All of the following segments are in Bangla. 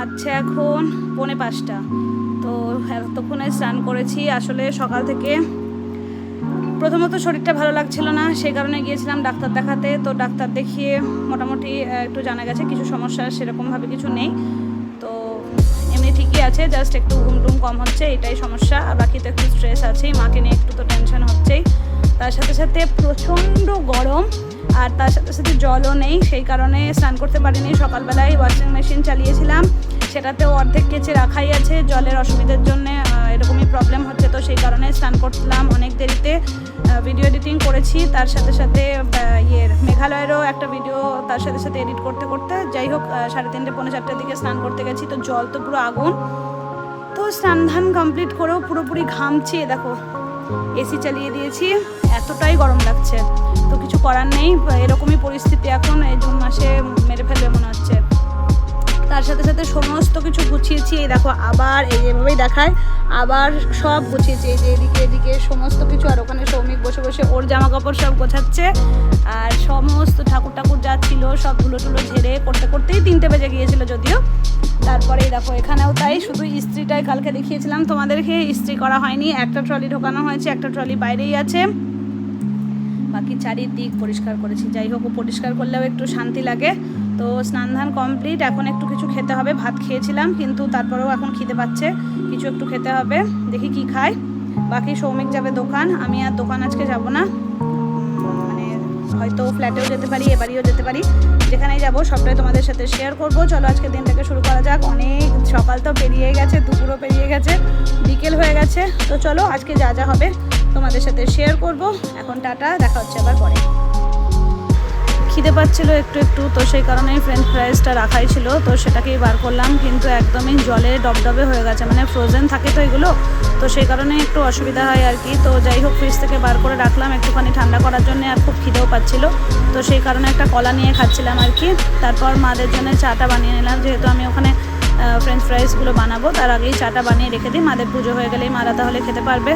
বাচ্চা এখন পৌনে পাঁচটা। তো এতক্ষণে স্নান করেছি, আসলে সকাল থেকে প্রথমত শরীরটা ভালো লাগছিল না সেই কারণে গিয়েছিলাম ডাক্তার দেখাতে। তো ডাক্তার দেখিয়ে মোটামুটি একটু জানা গেছে কিছু সমস্যা, সেরকমভাবে কিছু নেই। তো এমনি ঠিকই আছে জাস্ট একটু ঘুম টুম কম হচ্ছে, এটাই সমস্যা। আর বাকি তো একটু স্ট্রেস আছেই, মাকে নিয়ে একটু তো টেনশন হচ্ছেই। তার সাথে সাথে প্রচণ্ড গরম, আর তার সাথে সাথে জলও নেই, সেই কারণে স্নান করতে পারিনি। সকালবেলায় ওয়াশিং মেশিন চালিয়েছিলাম, সেটাতেও অর্ধেক কেচে রাখাই আছে, জলের অসুবিধার জন্য এরকমই প্রবলেম হচ্ছে। তো সেই কারণে স্নান করছিলাম অনেক দেরিতে। ভিডিও এডিটিং করেছি, তার সাথে সাথে ইয়ের মেঘালয়েরও একটা ভিডিও তার সাথে সাথে এডিট করতে করতে, যাই হোক সাড়ে তিনটে, পৌনে চারটের দিকে স্নান করতে গেছি। তো জল তো পুরো আগুন। তো স্নান ধান কমপ্লিট করেও পুরোপুরি ঘামছি, দেখো। এসি চালিয়ে দিয়েছি, এতটাই গরম লাগছে। তো কিছু করার নেই, এরকমই পরিস্থিতি এখন, এই জুন মাসে তার সাথে সাথে সমস্ত কিছু গুছিয়েছি, এই দেখো আবার এই এভাবেই দেখায়, আবার সব গুছিয়েছি, এই যে এদিকে এদিকে সমস্ত কিছু, আর ওখানে সৌমিক বসে বসে ওর জামা কাপড় সব গোছাচ্ছে, আর সমস্ত ঠাকুর ঠাকুর যা ছিল সব ধুলো টুলো ঝেড়ে করতে করতেই তিনটে বেজে গিয়েছিল যদিও। তারপরে দেখো এখানেও তাই, শুধু ইস্ত্রিটাই কালকে দেখিয়েছিলাম তোমাদেরকে, ইস্ত্রি করা হয়নি, একটা ট্রলি ঢোকানো হয়েছে, একটা ট্রলি বাইরেই আছে। বাকি চারিদিক পরিষ্কার করেছি, যাই হোক পরিষ্কার করলেও একটু শান্তি লাগে। তো স্নান ধান কমপ্লিট এখন একটু কিছু খেতে হবে। ভাত খেয়েছিলাম, কিন্তু তারপরেও এখন খিদে পাচ্ছে। কিছু একটু খেতে হবে, দেখি কি খায়। বাকি সৌমিক যাবে দোকান, আমি আর দোকান আজকে যাব না। মানে হয়তো ফ্ল্যাটেও যেতে পারি, এ বাড়িও যেতে পারি। যেখানেই যাব, সবটাই তোমাদের সাথে শেয়ার করব। চলো আজকে দিনটাকে শুরু করা যাক। অনেক সকাল তো পেরিয়ে গেছে, দুপুরও পেরিয়ে গেছে, বিকেল হয়ে গেছে। তো চলো আজকে যা যা হবে তোমাদের সাথে শেয়ার করব। এখন টাটা, দেখা হচ্ছে আবার পরে। খিদে পাচ্ছিল একটু একটু, তো সেই কারণেই ফ্রেঞ্চ ফ্রাইসটা রাখাই ছিল, তো সেটাকেই বার করলাম, কিন্তু একদমই জলে ডবডবে হয়ে গেছে মানে ফ্রোজেন থাকে তো এগুলো, তো সেই কারণে একটু অসুবিধা হয় আর কি, তো যাই হোক ফ্রিজ থেকে বার করে রাখলাম, একটুখানি ঠান্ডা করার জন্য আর খুব খিদেও পাচ্ছিল, তো সেই কারণে একটা কলা নিয়ে খাচ্ছিলাম আর কি, তারপর মাদের জন্য চাটা বানিয়ে নিলাম, যেহেতু আমি ওখানে ফ্রেঞ্চ ফ্রাইসগুলো বানাবো, তার আগেই চাটা বানিয়ে রেখে দিই, মাদের পুজো হয়ে গেলেই মারা তাহলে খেতে পারবে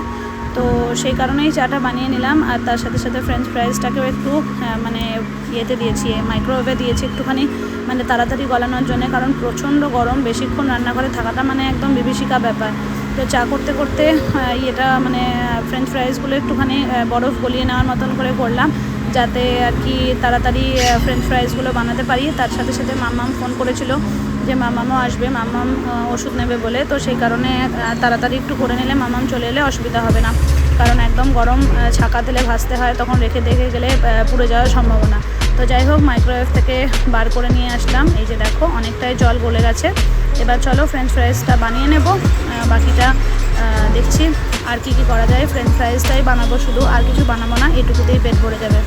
তো সেই কারণেই চাটা বানিয়ে নিলাম আর তার সাথে সাথে ফ্রেঞ্চ ফ্রাইসটাকেও একটু মানে ইয়েতে দিয়েছি মাইক্রোওয়েভে দিয়েছি একটুখানি মানে তাড়াতাড়ি গলানোর জন্য, কারণ প্রচণ্ড গরম, বেশিক্ষণ রান্নাঘরে থাকাটা মানে একদম বিভীষিকা ব্যাপার। তো চা করতে করতে ইয়েটা মানে ফ্রেঞ্চ ফ্রাইসগুলো একটুখানি বরফ গলিয়ে নেওয়ার মতন করে করলাম, যাতে আর কি তাড়াতাড়ি ফ্রেঞ্চ ফ্রাইসগুলো বানাতে পারি। তার সাথে সাথে মাম্মাম ফোন করেছিল যে মামামও আসবে, মামাম ওষুধ নেবে বলে, তো সেই কারণে তাড়াতাড়ি একটু করে নিলে মামাম চলে এলে অসুবিধা হবে না। কারণ একদম গরম ছাকা তেলে ভাজতে হয়, তখন রেখে দেখে গেলে পুড়ে যাওয়ার সম্ভাবনা। তো যাই হোক মাইক্রোওয়েভ থেকে বার করে নিয়ে আসলাম। এই যে দেখো, অনেকটাই জল গলে গেছে। এবার চলো ফ্রেঞ্চ ফ্রাইসটা বানিয়ে নেব। বাকিটা দেখছি আর কি কি করা যায়। ফ্রেঞ্চ ফ্রাইসটাই বানাবো শুধু, আর কিছু বানাবো না, এটুকুতেই পেট ভরে যাবে।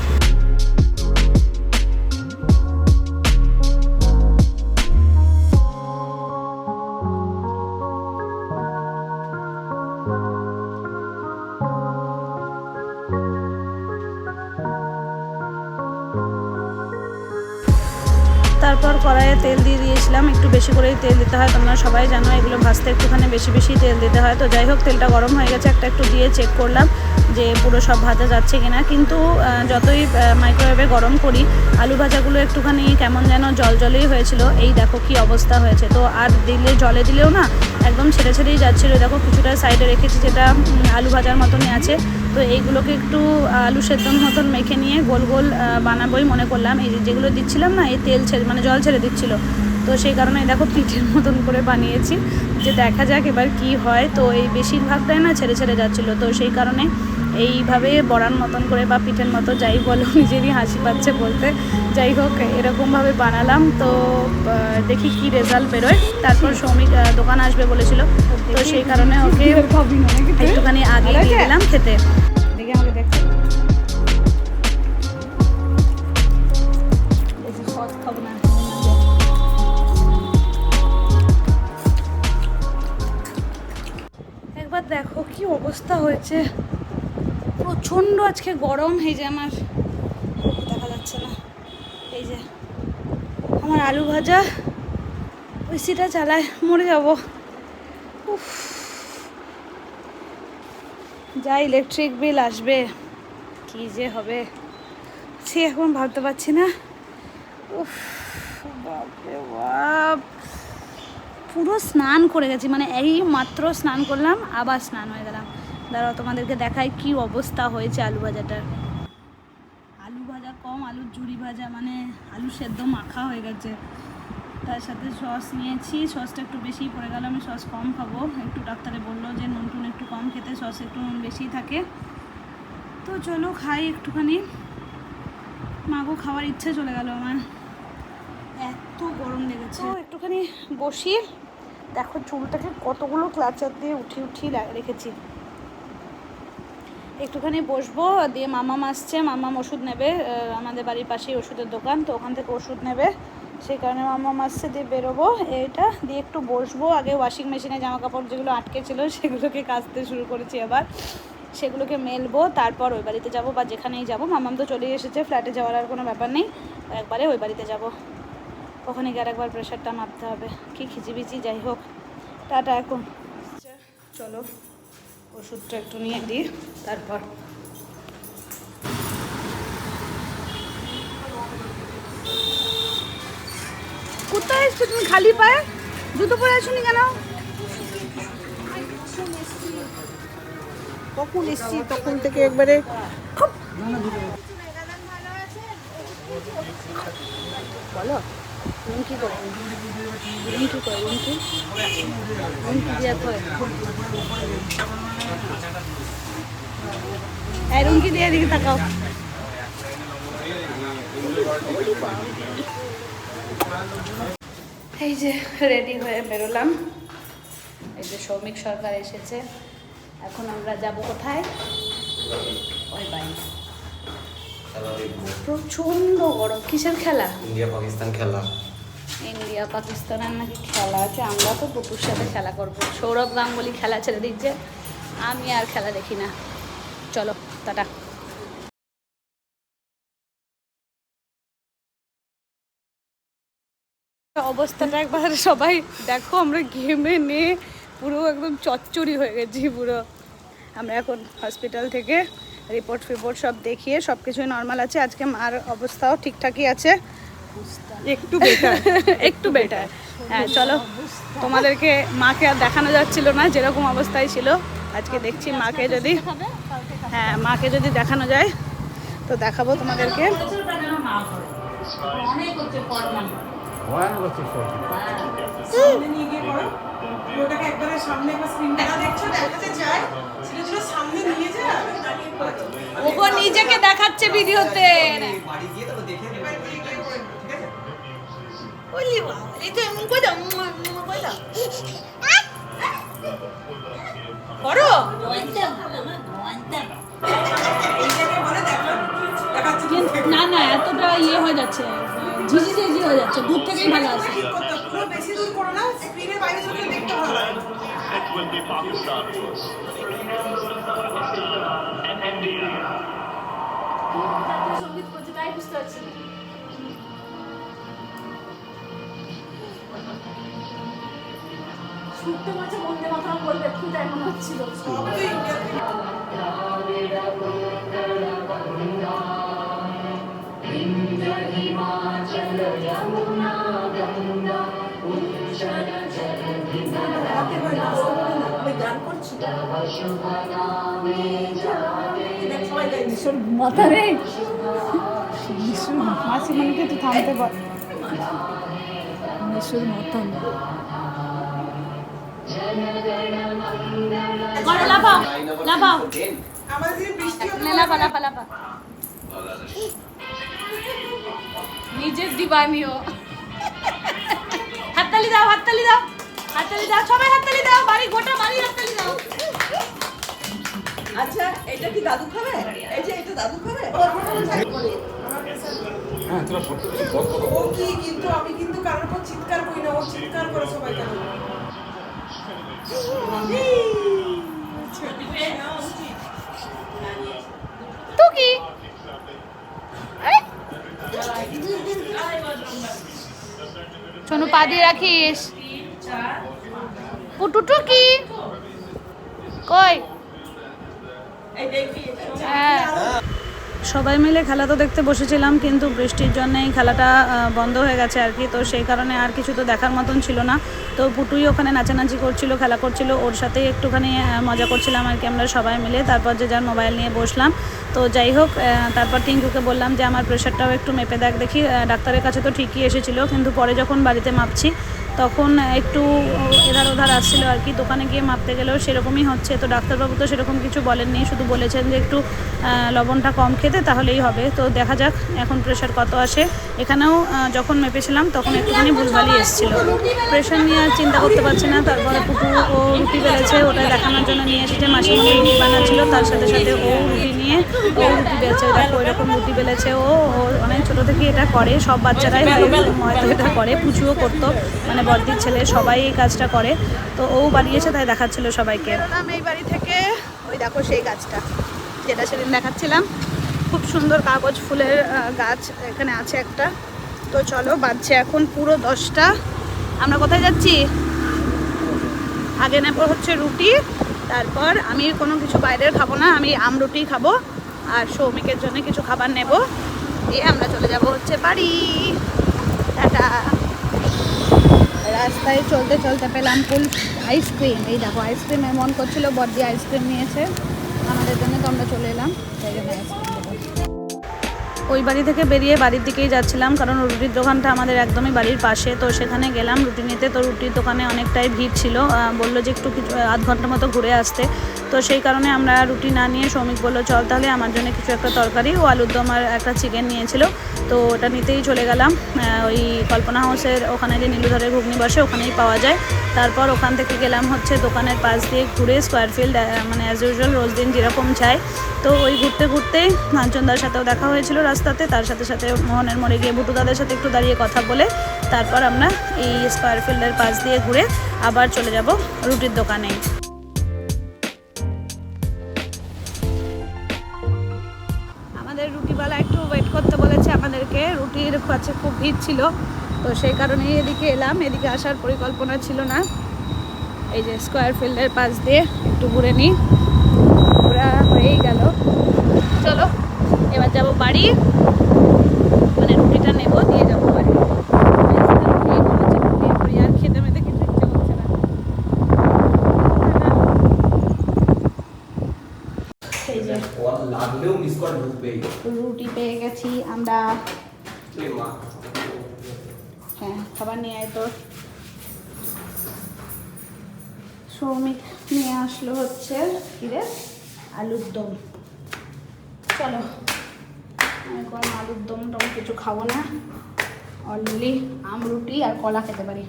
দিয়েছিলাম, একটু বেশি করেই তেল দিতে হয়। তোমরা সবাই জানো, এগুলো ভাজতে একটুখানি বেশি বেশি তেল দিতে হয়। তো যাই হোক, তেলটা গরম হয়ে গেছে। একটা একটু দিয়ে চেক করলাম যে পুরো সব ভাজা যাচ্ছে কিনা। কিন্তু যতই মাইক্রোওয়েভে গরম করি, আলু ভাজাগুলো একটুখানি কেমন যেন জল জলেই হয়েছিল। এই দেখো কি অবস্থা হয়েছে। তো আর দিলে, জলে দিলেও না, একদম ছেড়ে ছেড়েই যাচ্ছিল। দেখো কিছুটা সাইডে রেখেছি যেটা আলু ভাজার মতনই আছে। তো এইগুলোকে একটু আলু সেদ্ধ মতন মেখে নিয়ে গোল গোল বানাবোই মনে করলাম। এই যেগুলো দিচ্ছিলাম না, এই তেল ছেড়ে মানে জল ছেড়ে দিচ্ছিল। তো সেই কারণে দেখো পিঠের মতন করে বানিয়েছি। যে দেখা যাক এবার কি হয়। তো এই বেশিরভাগটাই না ছেড়ে ছেড়ে যাচ্ছিল। তো সেই কারণে এইভাবে বড়ার মতন করে বা পিঠের মতো যাই বলো নিজেরই হাসি পাচ্ছে বলতে। যাই হোক এরকমভাবে বানালাম। তো দেখি কি রেজাল্ট বেরোয়। তারপর শ্রমিক দোকান আসবে বলেছিল। তো সেই কারণে ওকে একটুখানি আগে দিয়ে দিলাম খেতে। অবস্থা হয়েছে। প্রচণ্ড আজকে গরম, এই যে আমার দেখা যাচ্ছে না। এই যে আমার আলু ভাজা ওইসিটা চালায়, মরে যাব। উফ। যা ইলেকট্রিক বিল আসবে, কি যে হবে। সে এখন ভাবতে পারছি না। উফ, বাপরে বাপ। পুরো স্নান করে গেছি মানে এই মাত্র স্নান করলাম, আবার স্নান হয়ে গেলাম। দাঁড়াও, তোমাদেরকে দেখাই কি অবস্থা হয়েছে আলু ভাজাটার। আলু ভাজা কম আলুর ঝুড়ি ভাজা মানে আলু সেদ্ধ মাখা হয়ে গেছে। তার সাথে সস নিয়েছি, সসটা একটু বেশি পড়ে গেল, আমি সস কম খাব। একটু ডাক্তারে বলল যে নুন টুন একটু কম খেতে, সস একটু নুন বেশি থাকে। তো চলো খাই একটুখানি। মাগো খাওয়ার ইচ্ছে চলে গেল আমার। এত গরম লেগেছে। একটুখানি বসি। দেখো চুলটাকে কতগুলো ক্লাচার দিয়ে উঠি উঠি লা- রেখেছি। একটুখানি বসবো, দিয়ে মামাম আসছে, মামাম ওষুধ নেবে আমাদের বাড়ির পাশেই ওষুধের দোকান, তো ওখান থেকে ওষুধ নেবে। সেই কারণে মামাম আসছে, দিয়ে বেরোবো এটা দিয়ে একটু বসবো। আগে ওয়াশিং মেশিনে জামা কাপড় যেগুলো আটকে ছিল, সেগুলোকে কাচতে শুরু করেছি আবার। সেগুলোকে মেলবো, তারপর ওই বাড়িতে যাব বা যেখানেই যাব। মামাম তো চলেই এসেছে ফ্ল্যাটে যাওয়ার আর কোনো ব্যাপার নেই। একবারে ওই বাড়িতে যাব। ওখানে গিয়ে আরেকবার প্রেশারটা মাপতে হবে। কি খিচিবিচি যাই হোক। টাটা এখন। চলো ওষুধটা একটু নিয়ে দিই তারপর। কোথায় এসছো তুমি? খালি পায়ে? জুতো পরে আসুনি কেন? কখন এসছি? তখন থেকে একবারে বলো। রুমকি করে রুমকি করে রুমকি রুমকি দিয়া এই রুমকি দিয়ে দিকে তাকাও। এই যে রেডি হয়ে বেরোলাম। এই যে সৌমিক সরকার এসেছে। এখন আমরা যাব কোথায়? ওই বাড়ি। প্রচণ্ড গরম। কিসের খেলা? ইন্ডিয়া পাকিস্তান খেলা। ইন্ডিয়া, পাকিস্তানের নাকি খেলা আছে, আমরা তো দুপুর সাথে খেলা করব। সৌরভ গাঙ্গুলি খেলা ছেড়ে দিচ্ছে, আমি আর খেলা দেখি না। চলো, টাটা। অবস্থাটা একবার সবাই দেখো, আমরা ঘেমে নিয়ে পুরো একদম চচ্চড়ি হয়ে গেছি পুরো। আমরা এখন হসপিটাল থেকে রিপোর্ট ফিপোর্ট সব দেখিয়ে সব কিছুই নর্মাল আছে। আজকে মার অবস্থাও ঠিকঠাকই আছে। একটু বেটার একটু বেটার হ্যাঁ চলো, তোমাদেরকে মাকে আর দেখানো যাচ্ছিল না, যেরকম অবস্থায় ছিল। আজকে দেখছি মাকে যদি হ্যাঁ মাকে যদি দেখানো যায়, তো দেখাবো তোমাদেরকে। নিজেকে দেখাচ্ছে ভিডিওতে। বলি এই তো এমন করে দাও, করে দাও। করো না না এতটা ইয়ে হয়ে যাচ্ছে ঝিঝি ঝিঝি হয়ে যাচ্ছে দূর থেকেই ভালো আছে বেশি দূর করো না স্ক্রিনের বাইরে চলে দেখতে ভালো লাগে. সংগীত করছে তাই বুঝতে পারছি না, আমি গান করছি। দেখ, সবাই গাই। দিচ্ছে। মাথা রে। মাসি মনিকে তো থামতে বল। মিশুর মতন করো লাফাও লাফাও। আমাদের দিকে বৃষ্টি হতো নে, লাফা লাফা লাফা। নিজের দিবানিও হাততালি দাও হাততালি দাও হাততালি দাও সবাই হাততালি দাও বাড়ি গোটা বাড়ি হাততালি দাও। আচ্ছা এটা কি দাদু খাবে এই যে এটা দাদু খাবে ও কি কিন্তু আমি কিন্তু কারোর উপর চিৎকার করি না ও চিৎকার করে সবাই কেন তো কি আরে পা দিয়ে রাখিস। পুটুটু কি কই? হ্যাঁ। সবাই মিলে খেলা তো দেখতে বসেছিলাম, কিন্তু বৃষ্টির জন্যেই খেলাটা বন্ধ হয়ে গেছে আর কি। তো সেই কারণে আর কিছু তো দেখার মতন ছিল না। তো পুটুই ওখানে নাচানাচি করছিল, খেলা করছিল, ওর সাথেই একটুখানি মজা করছিলাম আর কি আমরা সবাই মিলে। তারপর যে যার মোবাইল নিয়ে বসলাম। তো যাই হোক তারপর টিঙ্কুকে বললাম যে, আমার প্রেশারটাও একটু মেপে দেখ দেখি। ডাক্তারের কাছে তো ঠিকই এসেছিল, কিন্তু পরে যখন বাড়িতে মাপছি তখন একটু এধার ওধার আসছিল আর কি, দোকানে গিয়ে মাপতে গেলেও সেরকমই হচ্ছে। তো ডাক্তারবাবু তো সেরকম কিছু বলেননি, শুধু বলেছেন যে একটু লবণটা কম খেতে তাহলেই হবে। তো দেখা যাক এখন প্রেশার কত আসে। এখানেও যখন মেপেছিলাম তখন একটুখানি ভুলভালই এসেছিল। প্রেশার নিয়ে আর চিন্তা করতে পারছি না। তারপরে পুটু ও রুটি বেলেছে ওটা দেখানোর জন্য নিয়ে এসেছে। মাসিমণি রুটি বানাচ্ছিল, তার সাথে সাথে ও রুটি নিয়ে বেলছে ও ও অনেক ছোটো থেকে এটা করে, সব বাচ্চারাই করে, পুচুও করতো মানে বর্দির ছেলে, সবাই এই কাজটা করে। তো ও বানিয়েছে তাই দেখাচ্ছিল সবাইকে। এই বাড়ি থেকে, ওই দেখো সেই গাছটা, যেটা সেদিন দেখাচ্ছিলাম। খুব সুন্দর কাগজ ফুলের গাছ এখানে আছে একটা। তো চলো, বাজছে এখন পুরো দশটা। আমরা কোথায় যাচ্ছি? আগে নেব হচ্ছে রুটি তারপর আমি কোনো কিছু বাইরের খাব না, আমি আমরুটি খাব আর সৌমিকের জন্য কিছু খাবার নেব। দিয়ে আমরা চলে যাব হচ্ছে বাড়ি। রাস্তায় চলতে চলতে পেলাম ফুল আইসক্রিম। এই দেখো, আইসক্রিম এমন করছিল বর্দি আইসক্রিম নিয়েছে। আমাদের জন্য তো আমরা চলে এলাম তাই জন্য আইসক্রিম। ওই বাড়ি থেকে বেরিয়ে বাড়ির দিকেই যাচ্ছিলাম, কারণ রুটির দোকানটা আমাদের একদমই বাড়ির পাশে। তো সেখানে গেলাম, রুটি নিতে। তো রুটির দোকানে অনেকটাই ভিড় ছিল। বলল যে একটু কিছু, আধ ঘণ্টার মতো ঘুরে আসতে। তো সেই কারণে আমরা রুটি না নিয়ে শ্রমিক বলল, চল তাহলে, আমার জন্য কিছু একটা তরকারি। ও আলুর দম আর একটা চিকেন নিয়েছিল। তো ওটা নিতেই চলে গেলাম। ওই কল্পনা হাউসের ওখানে যে নীলুধরের ঘুগনি বসে, ওখানেই পাওয়া যায়। তারপর ওখান থেকে গেলাম হচ্ছে দোকানের পাশ দিয়ে ঘুরে স্কোয়ার ফিল্ড মানে অ্যাজ ইউজুয়াল রোজ দিন যেরকম যায়। তো ওই ঘুরতে ঘুরতেই কাঞ্চনদার সাথেও দেখা হয়েছিল রাস্তাতে। তার সাথে সাথে মোহনের মোড়ে গিয়ে বুটু দাদার সাথে একটু দাঁড়িয়ে কথা বলে, তারপর আমরা এই স্কোয়ার ফিল্ডের পাশ দিয়ে ঘুরে আবার চলে যাব রুটির দোকানে। রুটির কাছে খুব ভিড় ছিল। তো সেই কারণেই এদিকে এলাম। এদিকে আসার পরিকল্পনা ছিল না। এই যে স্কোয়ার ফিল্ডের পাশ দিয়ে একটু ঘুরে নিই। ঘোরা হয়েই গেল। চলো, এবার যাব বাড়ি। মানে রুটিটা নেব, দিয়ে যাব বাড়ি এই বলেছে, রুটি করি, আর খেতে মেতে কিছু ইচ্ছে করছে না এই যে লাগলেও মিস কল ঢুকবেই রুটি পেয়ে গেছি আমরা এ মা হ্যাঁ খাবার নিয়ে আয় তোর সৌমিক নিয়ে আসলো হচ্ছে কিরে আলুর দম। চলো। আমি আলুর দম টম কিছু খাব না। অনলি আম, রুটি আর কলা খেতে পারি।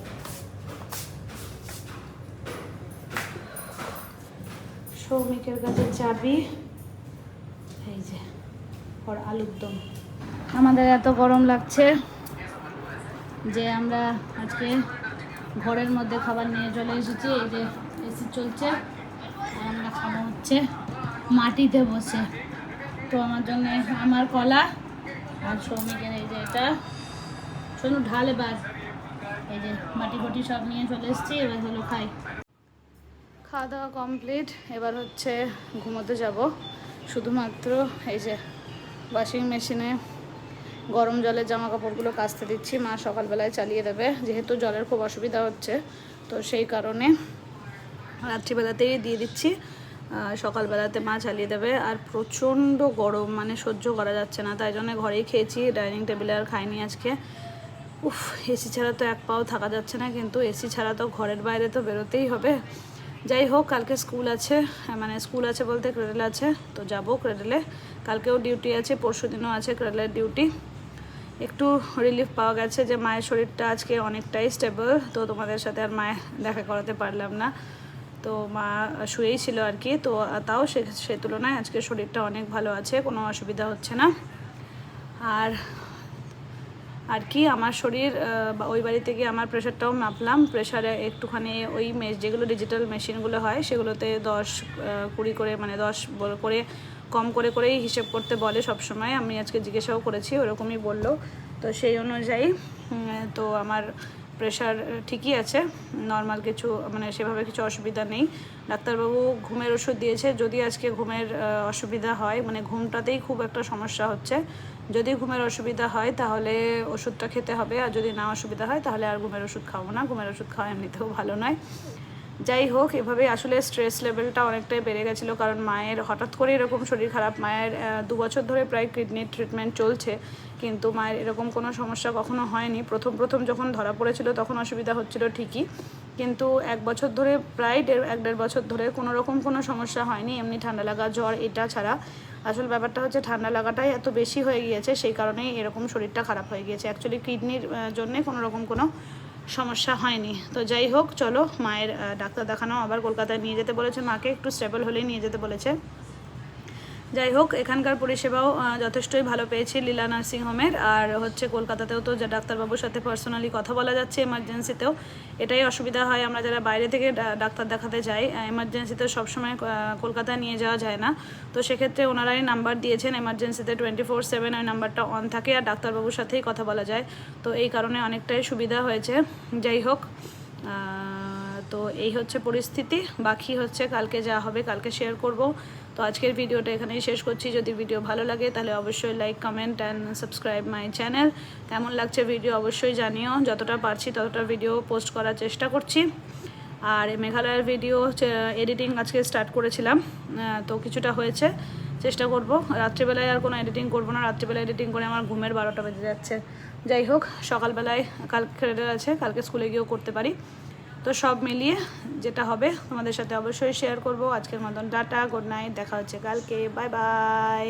সৌমিকের কাছে চাবি এই যে, ওর আলুর দম। আমাদের এত গরম লাগছে যে আমরা আজকে ঘরের মধ্যে খাবার নিয়ে চলে এসেছি। এই যে এসি চলছে, আর আমরা খাব হচ্ছে মাটিতে বসে। তো আমার জন্য আমার কলা আর সৌমিকের এই যে এটা। শোনো, ঢাল এবার। এই যে মাটি ফটি সব নিয়ে চলে এসেছি, এবার হলো খাই। খাওয়া দাওয়া কমপ্লিট এবার হচ্ছে ঘুমোতে যাব। শুধুমাত্র এই যে ওয়াশিং মেশিনে গরম জলের জামা কাপড়গুলো কাচতে দিচ্ছি। মা সকালবেলায় চালিয়ে দেবে, যেহেতু জলের খুব অসুবিধা হচ্ছে, তো সেই কারণে রাত্রিবেলাতেই দিয়ে দিচ্ছি। সকালবেলাতে মা চালিয়ে দেবে। আর প্রচণ্ড গরম মানে সহ্য করা যাচ্ছে না। তাই জন্য ঘরেই খেয়েছি, ডাইনিং টেবিলে আর খাইনি আজকে। উফ, এসি ছাড়া তো এক পাও থাকা যাচ্ছে না কিন্তু এসি ছাড়া তো ঘরের বাইরে তো বেরোতেই হবে। যাই হোক, কালকে স্কুল আছে মানে স্কুল আছে বলতে ক্রেডেল আছে। তো যাব ক্রেডেলে। কালকেও ডিউটি আছে পরশু দিনও আছে ক্রেডেলের ডিউটি। একটু রিলিফ পাওয়া গেছে যে, মায়ের শরীরটা আজকে অনেকটাই স্টেবল তো তোমাদের সাথে আর মায়ের দেখা করাতে পারলাম না। তো মা শুয়েই ছিল আর কি, তো তাও সে সে তুলনায় আজকে শরীরটা অনেক ভালো আছে, কোনো অসুবিধা হচ্ছে না। আর আর কি, আমার শরীর ওই বাড়িতে গিয়ে আমার প্রেশারটাও মাপলাম। প্রেশারে একটুখানি ওই মেশ যেগুলো ডিজিটাল মেশিনগুলো হয়, সেগুলোতে দশ কুড়ি করে মানে দশ করে, কম করে করেই হিসেব করতে বলে সব সময় আমি আজকে জিজ্ঞাসাও করেছি, ওরকমই বলল। তো সেই অনুযায়ী তো আমার প্রেশার ঠিকই আছে। নর্মাল কিছু মানে সেভাবে কিছু অসুবিধা নেই। ডাক্তারবাবু ঘুমের ওষুধ দিয়েছে, যদি আজকে ঘুমের অসুবিধা হয় মানে ঘুমটাতেই খুব একটা সমস্যা হচ্ছে। যদি ঘুমের অসুবিধা হয়, তাহলে ওষুধটা খেতে হবে, আর যদি না অসুবিধা হয়, তাহলে আর ঘুমের ওষুধ খাব না। ঘুমের ওষুধ খাওয়া এমনিতেও ভালো নয়। যাই হোক এভাবে আসলে স্ট্রেস লেভেলটা অনেকটাই বেড়ে গেছিল কারণ মায়ের হঠাৎ করে এরকম শরীর খারাপ, মায়ের দু বছর ধরে প্রায় কিডনির ট্রিটমেন্ট চলছে, কিন্তু মায়ের এরকম কোনো সমস্যা কখনো হয়নি। প্রথম প্রথম যখন ধরা পড়েছিল তখন অসুবিধা হচ্ছিল ঠিকই, কিন্তু এক বছর ধরে, প্রায় দেড়, এক দেড় বছর ধরে কোনো রকম কোনো সমস্যা হয়নি, এমনি ঠান্ডা লাগা, জ্বর, এটা ছাড়া। আসল ব্যাপারটা হচ্ছে ঠান্ডা লাগাটাই এত বেশি হয়ে গিয়েছে, সেই কারণেই এরকম শরীরটা খারাপ হয়ে গিয়েছে। অ্যাকচুয়ালি কিডনির জন্যে কোনো রকম কোনো সমস্যা হয়নি। তো যাই হোক, চলো মায়ের ডাক্তার দেখানো, আবার কলকাতায় নিয়ে যেতে বলেছে মাকে, একটু স্টেবল হলেই নিয়ে যেতে বলেছে। যাই হোক, এখানকার পরিষেবাও যথেষ্টই ভালো পেয়েছি লীলা নার্সিং হোমের আর হচ্ছে কলকাতাতেও তো ডাক্তারবাবুর সাথে পার্সোনালি কথা বলা যাচ্ছে এমার্জেন্সিতেও এটাই অসুবিধা হয় আমরা যারা বাইরে থেকে ডাক্তার দেখাতে যাই এমার্জেন্সিতে সবসময় কলকাতায় নিয়ে যাওয়া যায় না। তো সেক্ষেত্রে ওনারাই নাম্বার দিয়েছেন এমার্জেন্সিতে টোয়েন্টি ফোর সেভেন ওই নাম্বারটা অন থাকে আর ডাক্তারবাবুর সাথেই কথা বলা যায়। তো এই কারণে অনেকটাই সুবিধা হয়েছে। যাই হোক তো এই হচ্ছে পরিস্থিতি। বাকি হচ্ছে কালকে যা হবে, কালকে শেয়ার করব। তো আজকের ভিডিওটা এখানেই শেষ করছি। যদি ভিডিও ভালো লাগে, তাহলে অবশ্যই like comment and subscribe my channel কেমন লাগছে ভিডিও অবশ্যই জানিও। যতটা পারছি ততটা ভিডিও পোস্ট করার চেষ্টা করছি। আর মেঘালয়ের ভিডিও এডিটিং আজকে স্টার্ট করেছিলাম। তো কিছুটা হয়েছে, চেষ্টা করব। রাত্রিবেলায় আর কোনো এডিটিং করব না। রাত্রিবেলায় এডিটিং করে আমার ঘুমের বারোটা বেজে যাচ্ছে। যাই হোক, সকালবেলায় কালকে আছে, কালকে স্কুলে গিয়েও করতে পারি। তো সব মিলিয়ে যেটা হবে, তোমাদের সাথে অবশ্যই শেয়ার করব। আজকের মতন টাটা গুড নাইট দেখা হচ্ছে কালকে বাই বাই